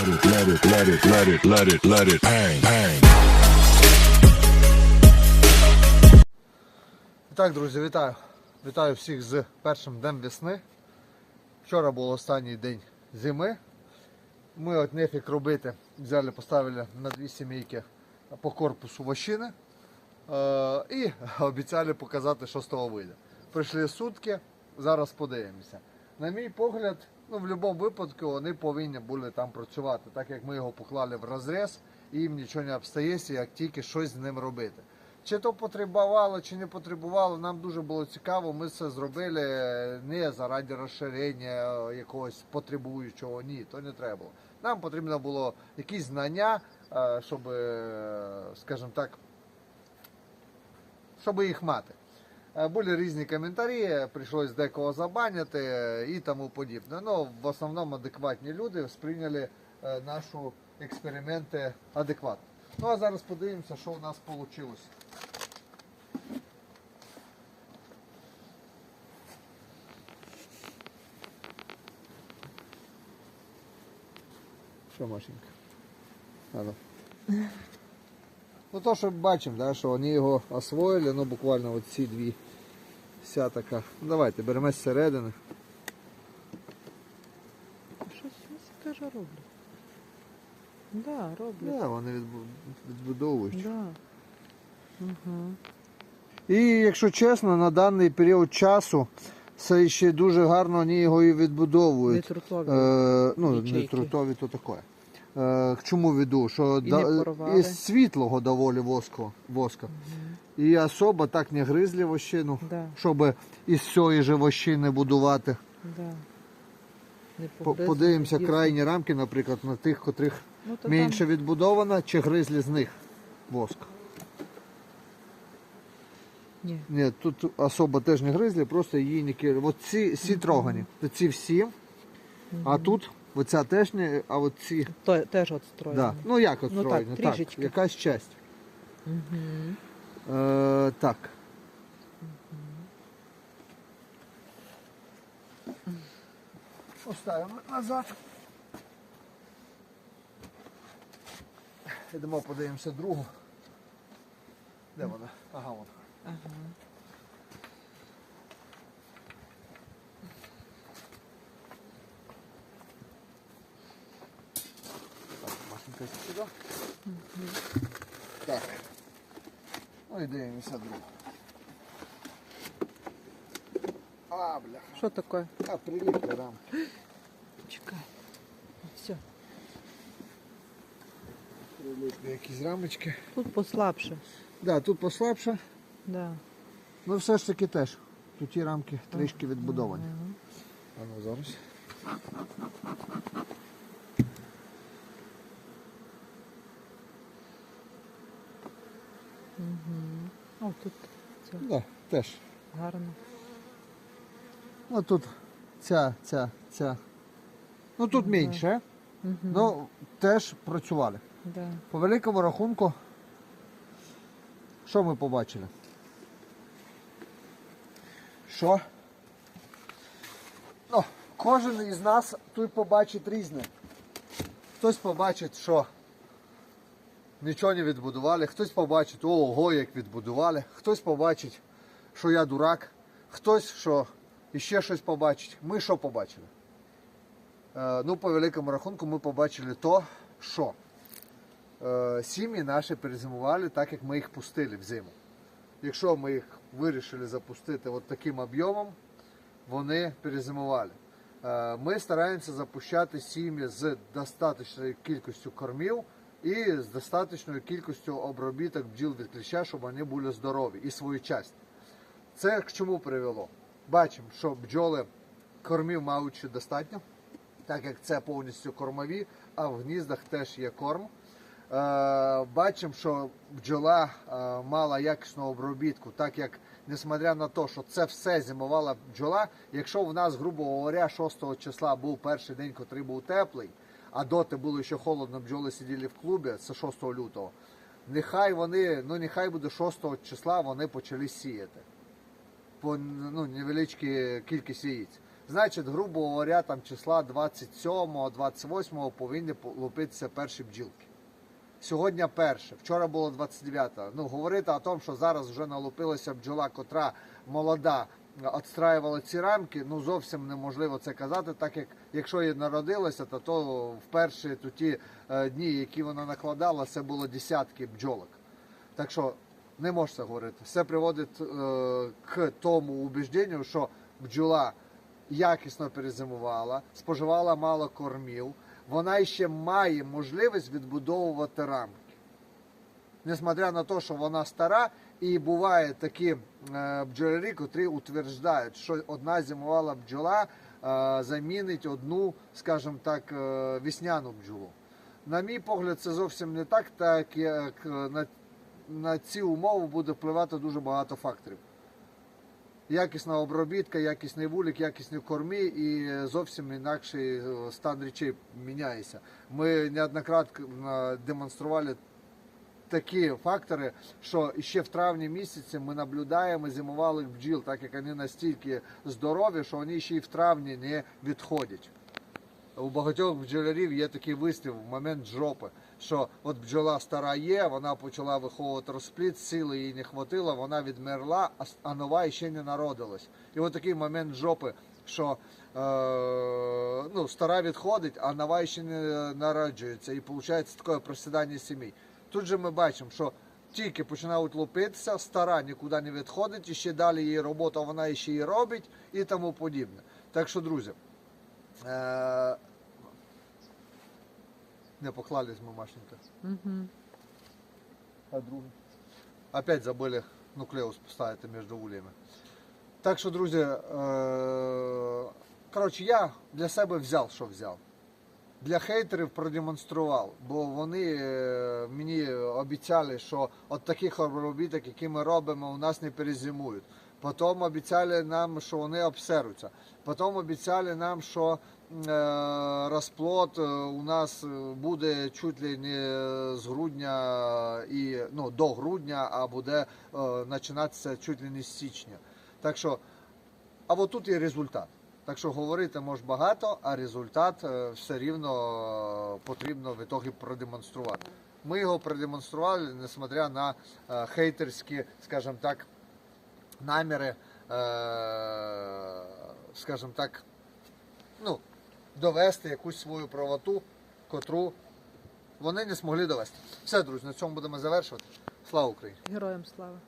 Let it, let it, let it, let it, let it, bang, bang. Так, друзі, вітаю. Вітаю всіх з першим днем весни. Вчора був останній день зими. Ми от нефік робити. Взяли, поставили на дві сімейки по корпусу вощини. Е, і обіцяли показати, що з того вийде. Прийшли сутки, зараз подивимося. На мій погляд, ну в будь-якому випадку вони повинні були там працювати, так як ми його поклали в розріз, і їм нічого не обстається, як тільки щось з ним робити. Чи то потребувало, чи не потребувало, нам дуже було цікаво. Ми це зробили не заради розширення е, якогось потребуючого. Ні, то не треба було. Нам потрібно було якісь знання, е, щоб, е, скажімо так, щоб їх мати. Е, Були різні коментарі, прийшлось декого забаняти е, і тому подібне. Ну, в основному адекватні люди сприйняли е, нашу експерименти адекватно. Ну а зараз подивимося, що у нас вийшло. Що, Машенька? Ано. Ну то, що бачимо, да, що вони його освоїли, ну буквально от ці дві вся така. Ну, давайте, беремо з середини. Щось щось теж роблять. Да, роблять. Да, вони відбу- відбудовують. Да. Угу. І якщо чесно, на даний період часу це ще дуже гарно вони його і відбудовують. Не трутові. Е, ну, не ячейки. трутові, то таке. Е, к чому веду? Що І не порвали. із світлого доволі воску, воска. І особо так не гризли вощину, Да. щоб із цієї же вощини будувати. Да. Не По- побризли, Подивимося крайні рамки, наприклад, на тих, котрих Ну, то менше відбудована, чи гризли з них воск. Там... Ні. Ні, тут особо теж не гризли, просто її не кидали. От ці, ці трогані, то ці всі, а тут оця теж не, а от ці. То, теж от строєно. Да. Ну як от Ну, так, так, якась часть. Угу. Е, так. Оставимо назад. Йдемо, подивимося другу. Де вона? Ага, вона. Ага. Так, Машенька сюди. Так. Ну і дивимося другу. А, бля. Що таке? А, прилипли рам. Чекай. Все. Прилипли якісь рамочки. Тут послабше. Да, тут послабше. Да. Ну все ж таки теж. Тут ті рамки трішки відбудовані. А ну зараз. О, тут це Да, теж. гарно. Ну тут ця, ця, ця. Ну тут менше. Угу. Ну теж працювали. Да. По великому рахунку, що ми побачили? Що? Ну, кожен із нас тут побачить різне. Хтось побачить, що нічого не відбудували, хтось побачить, ого, як відбудували, хтось побачить, що я дурак, хтось що іще щось побачить. Ми що побачили? Е, ну, по великому рахунку, ми побачили то, що е, сім'ї наші перезимували так, як ми їх пустили в зиму. Якщо ми їх вирішили запустити от таким об'ємом, вони перезимували. Е, Ми стараємося запущати сім'ї з достатньою кількістю кормів і з достатньою кількістю обробіток бджіл від кліща, щоб вони були здорові і своєчасні. Це к чому привело? Бачимо, що бджоли кормів ще достатньо, так як це повністю кормові, а в гніздах теж є корм. Е, Бачимо, що бджола е, мала якісну обробітку, так як, несмотря на те, що це все зимувала бджола, якщо в нас, грубо говоря, 6 числа був перший день, котрий був теплий, а доти було ще холодно, бджоли сиділи в клубі, це 6 лютого. Нехай вони, ну нехай буде 6 числа, вони почали сіяти по ну, невеличкій кількість яєць. Значить, грубо говоря, там числа 27-28 повинні лупитися перші бджілки. Сьогодні перше, вчора було 29. Ну, говорити о тому, що зараз вже налупилася бджола, котра молода, відстраювала ці рамки, ну зовсім неможливо це казати, так як якщо і народилася, то, то в перші ті е, дні, які вона накладала, це було десятки бджолок. Так що не можна говорити. Все приводить е, к тому убіжденню, що бджола якісно перезимувала, споживала мало кормів, вона ще має можливість відбудовувати рамки. Несмотря на те, що вона стара, і бувають такі е, бджолярі, котрі утверджують, що одна зимувала бджола е, замінить одну, скажімо так, е, весняну бджолу. На мій погляд, це зовсім не так, так як на, на ці умови буде впливати дуже багато факторів. Якісна обробітка, якісний вулик, якісні кормі і зовсім інакший стан речей міняється. Ми неоднократно демонстрували такі фактори, що ще в травні місяці ми наблюдаємо зимувалих бджіл, так як вони настільки здорові, що вони ще й в травні не відходять. У багатьох бджолярів є такий вислів в момент жопи, що от бджола стара є, вона почала виховувати розплід, сили їй не хватило, вона відмерла, а нова ще не народилась. І от такий момент жопи, що е, ну, стара відходить, а нова ще не народжується. І виходить таке просідання сімей. Тут же ми бачимо, що тільки починають лупитися, стара нікуди не відходить, і ще далі її робота, вона ще її робить і тому подібне. Так що, друзі, е, не поклались мы, Машенька. Угу. А другий? Опять забыли нуклеус поставити між ульями. Так що, друзі, е, коротше, я для себе взяв, що взяв. Для хейтерів продемонстрував, бо вони е, мені обіцяли, що от таких обробіток, які ми робимо, у нас не перезимують. Потім обіцяли нам, що вони обсеруться. Потім обіцяли нам, що е, розплод е, у нас буде чуть ли не з грудня і ну, до грудня, а буде починатися чуть ли не з січня. Так що, а от тут є результат. Так що говорити може багато, а результат е, все рівно е, потрібно в ітогі продемонструвати. Ми його продемонстрували, несмотря на е, хейтерські, скажімо так, наміри, скажімо так, ну, довести якусь свою правоту, котру вони не змогли довести. Все, друзі, на цьому будемо завершувати. Слава Україні! Героям слава.